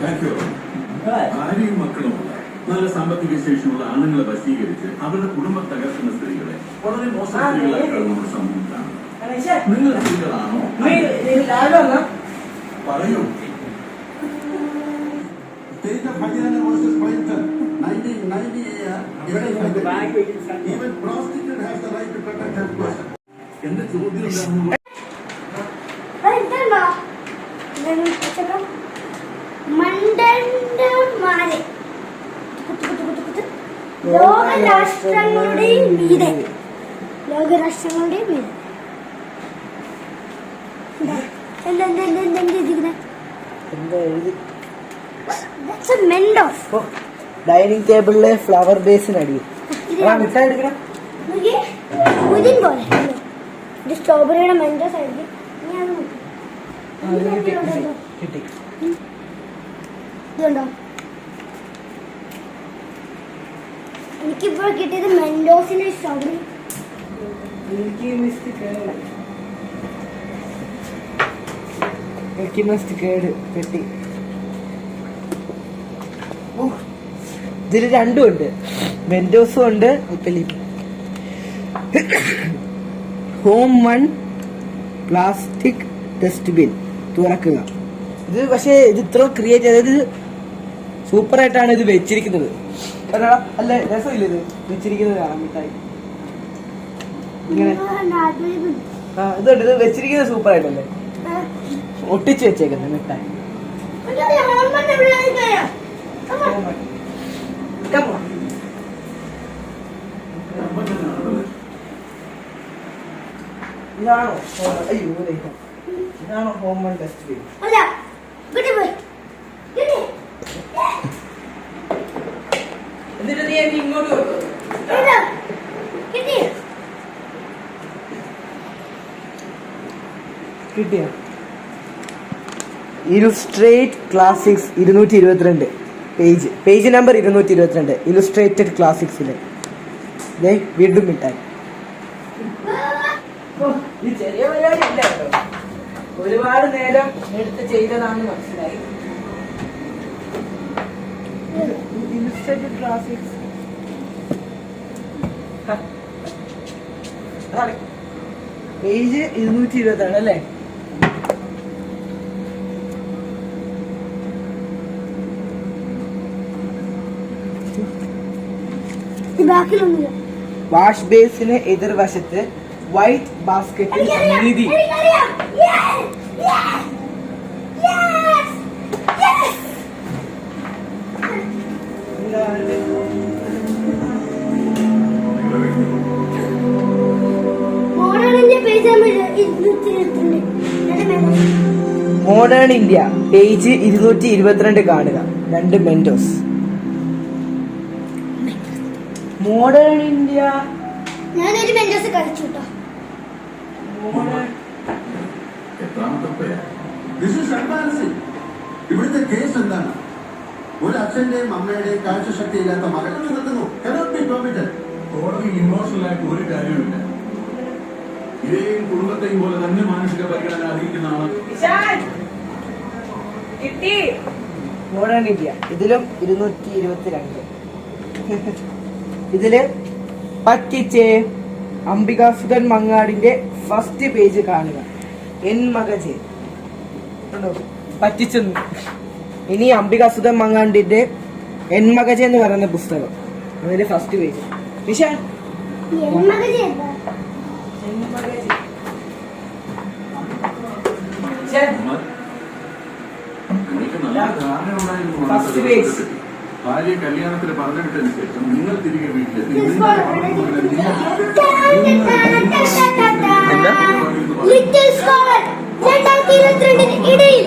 ഭാര്യയും മക്കളും നല്ല സാമ്പത്തിക ശേഷിയുള്ള ആണുങ്ങളെ വശീകരിച്ച് അവരുടെ കുടുംബം തകർക്കുന്ന സ്ത്രീകളെ വളരെ മോശം സ്ത്രീകളായിട്ടാണ് നമ്മുടെ സമൂഹം നിങ്ങൾ സ്ത്രീകളാണോ? പറയൂ. State of Haryana versus Wellington, 1990 year, even prostitute has the right to protect her person. എന്റെ ചോദ്യം ലോകരാഷ്ട്രങ്ങളുടെയും മീതെ. ലോകരാഷ്ട്രങ്ങളുടെയും മീതെ. ഡൈനിങ് ടേബിളിലെ ഫ്ലവർ ബേസിനടി പുതിൻ പോലെ? ഇത് സ്ട്രോബെറിയുടെ മെൻഡോസ് ആയിരിക്കും. ഇതുണ്ടോ? കിട്ടി ഇതുണ്ടോ എനിക്കിപ്പോൾ കിട്ടിയത് മെൻഡോസിന്റെ ഇഷ്ടമാണ് കിട്ടി ഓ, ഇതിൽ രണ്ടും ഉണ്ട്. മെൻഡോസും ഉണ്ട് ഹോം വൺ പ്ലാസ്റ്റിക് ഡസ്റ്റ്ബിൻ തുറക്കുക. ഇത് പക്ഷേ ഇത് ഇത്ര ക്രിയേറ്റ് അതായത് സൂപ്പർ ആയിട്ടാണ് ഇത് വെച്ചിരിക്കുന്നത്. അല്ലടാ, അല്ല രസമില്ല ഇത്? വെച്ചിരിക്കുന്നത് കാണാൻ മിഠായി. ആ ഇതുണ്ട് ഇത് വെച്ചിരിക്കുന്നത് സൂപ്പർ ആയിട്ടല്ലേ? ഒട്ടിച്ച് വെച്ചേക്കുന്നത് മിഠായി. ഇതാണോ അയ്യോ. ഇതാണോ ഹോം വൺ ഡസ്റ്റ്ബിൻ അല്ല ഇങ്ങോട്ട് പോയി ഇങ്ങോട്ട്. എന്നെ ഇങ്ങോട്ട് ഇതാ. ഇലുസ്ട്രേറ്റ് ക്ലാസിക്സ് ഇരുന്നൂറ്റി ഇരുപത്തിരണ്ട് പേജ് പേജ് നമ്പർ ഇരുന്നൂറ്റി ഇരുപത്തിരണ്ട് ഇലുസ്ട്രേറ്റഡ് ക്ലാസിക്സിലെ ദേ വീണ്ടും മിഠായി ഒരുപാട് നേരം എടുത്ത് ചെയ്തതാണെന്ന് മനസ്സിലായി. ഇലുസ്ട്രേറ്റഡ് ക്ലാസിക്സ് പേജ് ഇരുന്നൂറ്റി ഇരുപത്താണ് അല്ലേ? വാഷ് ബേസിന് എതിർവശത്ത് വൈറ്റ് ബാസ്കറ്റിൽ നീതി. നിധി മോഡേൺ ഇന്ത്യ. പേജ് ഇരുന്നൂറ്റി ഇരുപത്തിരണ്ട് കാണുക. രണ്ട് മെന്റോസ് മോഡേൺ ഇന്ത്യ ഞാനൊരു മെന്റോസ് കളിച്ചു കേട്ടോ. ഇവിടുത്തെ കേസ് എന്താണ്? ഒരു അച്ഛന്റെയും അമ്മയുടെയും കാഴ്ചശക്തി ഇല്ലാത്ത മകനെ നിർത്തുന്നു cannot be permitted. കോടതി ഇമോഷണൽ ആയിട്ട് ഒരു കാര്യമില്ല ഇതേയും കുടുംബത്തെയും പോലെ തന്നെ മാനസിക പരിഗണന അറിയിക്കുന്ന ആളാണ്. കിട്ടി. Modern India. ഇതിലും ഇരുന്നൂറ്റി ഇരുപത്തിരണ്ട്. ഇതിൽ പറ്റിച്ചേ അംബികാസുധൻ മങ്ങാടിന്റെ ഫസ്റ്റ് പേജ് കാണുക. എൻ മകജെ. കണ്ടോ? പറ്റിച്ചെന്ന്. ഇനി അംബികാസുധൻ മങ്ങാണ്ടിന്റെ എൻ മകജെ എന്ന് പറയുന്ന പുസ്തകം. അതിന്റെ ഫസ്റ്റ് പേജ് ചെയ്ത എൻ മകജെ page. പറ്റി. ഭാര്യ കല്യാണത്തിന് പറഞ്ഞു വിട്ടതിന് ശേഷം നിങ്ങൾ തിരികെ വീട്ടിലെത്തി. ഇടയിൽ.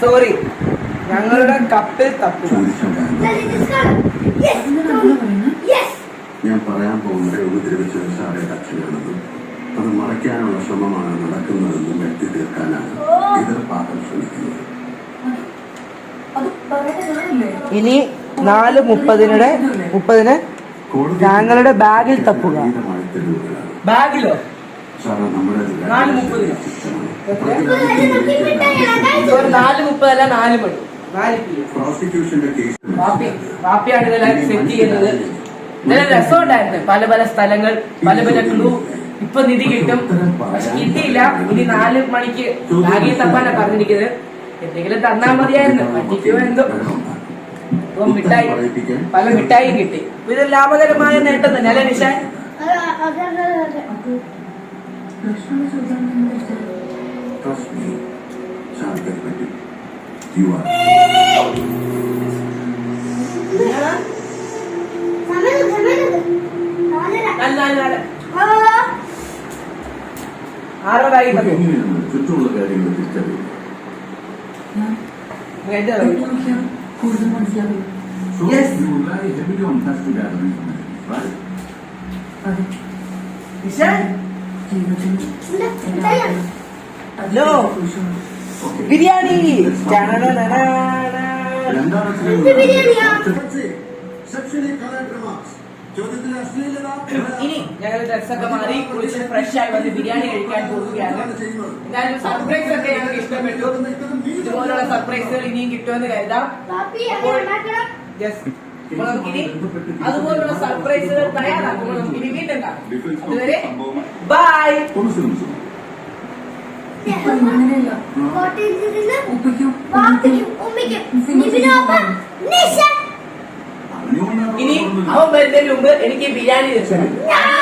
സോറി ഞങ്ങളുടെ കപ്പിൽ തപ്പി! ഞാൻ പറയാൻ പോകുന്നത് ഉപദ്രവിച്ച സാറേ കക്ഷികളെന്നും അത് മറയ്ക്കാനുള്ള ശ്രമമാണ് നടക്കുന്നതെന്നും വ്യക്തി തീർക്കാനാണ് എതിർപ്പാക്കാൻ ശ്രമിക്കുന്നത് ഇനി നാല് മുപ്പതിനിടെ മുപ്പതിന് ഞങ്ങളുടെ ബാഗിൽ തപ്പുക. ബാഗിലോ? നാല് മുപ്പത് നാല് മുപ്പതല്ല നാല് മണി സെറ്റ് ചെയ്യുന്നത്. രസമുണ്ടായിരുന്നു പല പല സ്ഥലങ്ങൾ പല പല ക്ലൂ ഇപ്പൊ നിധി കിട്ടും. പക്ഷെ കിട്ടിയില്ല. ഇനി നാല് മണിക്ക് ബാഗിൽ തപ്പാനാ പറഞ്ഞിരിക്കുന്നത്. എന്തെങ്കിലും തന്നാ മതിയായിരുന്നു. പറ്റിക്കോ എന്തോ. ഇപ്പൊ മിഠായി പല മിഠായി കിട്ടി. ഇത് ലാഭകരമായ നേട്ടം തന്നെ അല്ലെ Nishan? Trust me. You are. ചുറ്റുമുള്ള കാര്യങ്ങൾ തിരിച്ചറിയുന്നത് So Yes. you rely heavily on facts to gather information, right? Nishan എന്താ എന്തായാണ് ഹലോ. ബിരിയാണി. ഇനി ഞങ്ങൾ ഡ്രസ്സൊക്കെ മാറി കുളിച്ച് ഫ്രഷ് ആയി വന്ന് ബിരിയാണി കഴിക്കാൻ പോവുകയാണ്. എന്തായാലും സർപ്രൈസ് ഒക്കെ ഞങ്ങൾക്ക് ഇഷ്ടപ്പെട്ടു. ഇതുപോലുള്ള സർപ്രൈസുകൾ ഇനിയും കിട്ടുമെന്ന് കരുതാം. നമുക്കിനി അതുപോലുള്ള സർപ്രൈസുകൾ തയ്യാറാക്കുമ്പോൾ നമുക്കിനി വീണ്ടും കാണാം. അതുവരെ ബൈ ഇനി അവൻ വരുന്നതിന് മുമ്പ് എനിക്ക് ബിരിയാണി ഞാൻ